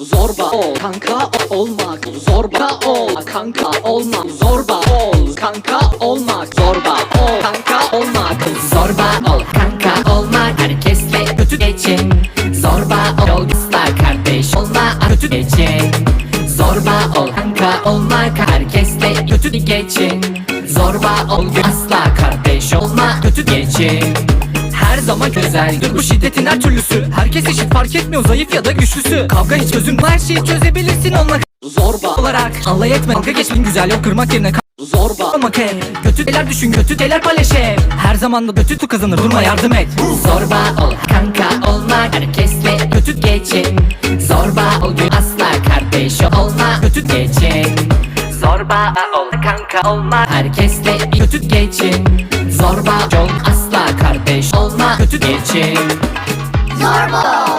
Zorba ol kanka olmak. Zorba ol kanka olmak. Zorba ol kanka olmak. Zorba ol kanka olmak. Zorba ol kanka olma herkesle kötü geçin. Zorba ol asla kardeş olma kötü geçin. Zorba ol kanka olma herkesle kötü geçin. Zorba ol asla kardeş olma kötü geçin zaman güzeldir bu şiddetin her türlüsü. Herkes eşit fark etmiyor zayıf ya da güçlüsü. Kavga hiç çözüm bu, her şeyi çözebilirsin onunla. Zorba olarak Alay etme. Dalga geçmeyin güzel yok kırmak yerine Zorba olmak hep Kötü şeyler düşün kötü şeyler paylaş hep Her zaman da kötü kazanır durma yardım et. Zorba ol kanka olma herkesle kötü geçin. Zorba ol asla kardeş olma kötü geçin. Zorba ol kanka olma herkesle kötü geçin. Zorba kötü geçin. Zorba